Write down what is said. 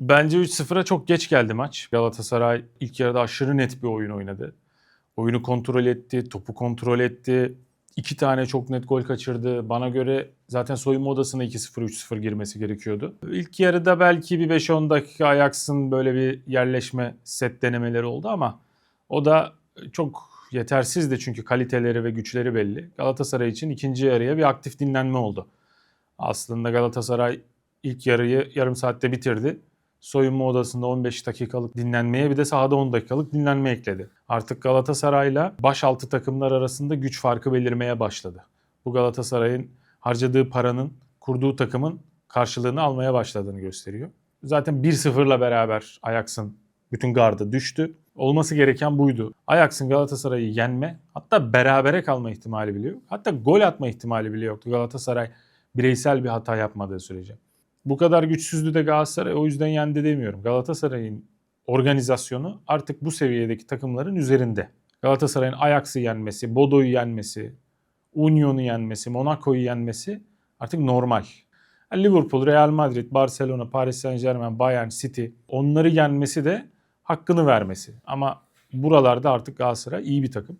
Bence 3-0'a çok geç geldi maç. Galatasaray ilk yarıda aşırı net bir oyun oynadı. Oyunu kontrol etti, topu kontrol etti. İki tane çok net gol kaçırdı. Bana göre zaten soyunma odasına 2-0, 3-0 girmesi gerekiyordu. İlk yarıda belki bir 5-10 dakika Ajax'ın böyle bir yerleşme set denemeleri oldu ama o da çok yetersizdi çünkü kaliteleri ve güçleri belli. Galatasaray için ikinci yarıya bir aktif dinlenme oldu. Aslında Galatasaray ilk yarıyı yarım saatte bitirdi. Soyunma odasında 15 dakikalık dinlenmeye bir de sahada 10 dakikalık dinlenme ekledi. Artık Galatasaray'la başaltı takımlar arasında güç farkı belirmeye başladı. Bu Galatasaray'ın harcadığı paranın kurduğu takımın karşılığını almaya başladığını gösteriyor. Zaten 1-0'la beraber Ajax'ın bütün gardı düştü. Olması gereken buydu. Ajax'ın Galatasaray'ı yenme hatta berabere kalma ihtimali bile yok. Hatta gol atma ihtimali bile yoktu Galatasaray bireysel bir hata yapmadığı sürece. Bu kadar güçsüzdü de Galatasaray o yüzden yendi demiyorum. Galatasaray'ın organizasyonu artık bu seviyedeki takımların üzerinde. Galatasaray'ın Ajax'ı yenmesi, Bodo'yu yenmesi, Union'u yenmesi, Monaco'yu yenmesi artık normal. Liverpool, Real Madrid, Barcelona, Paris Saint Germain, Bayern, City onları yenmesi de hakkını vermesi. Ama buralarda artık Galatasaray iyi bir takım.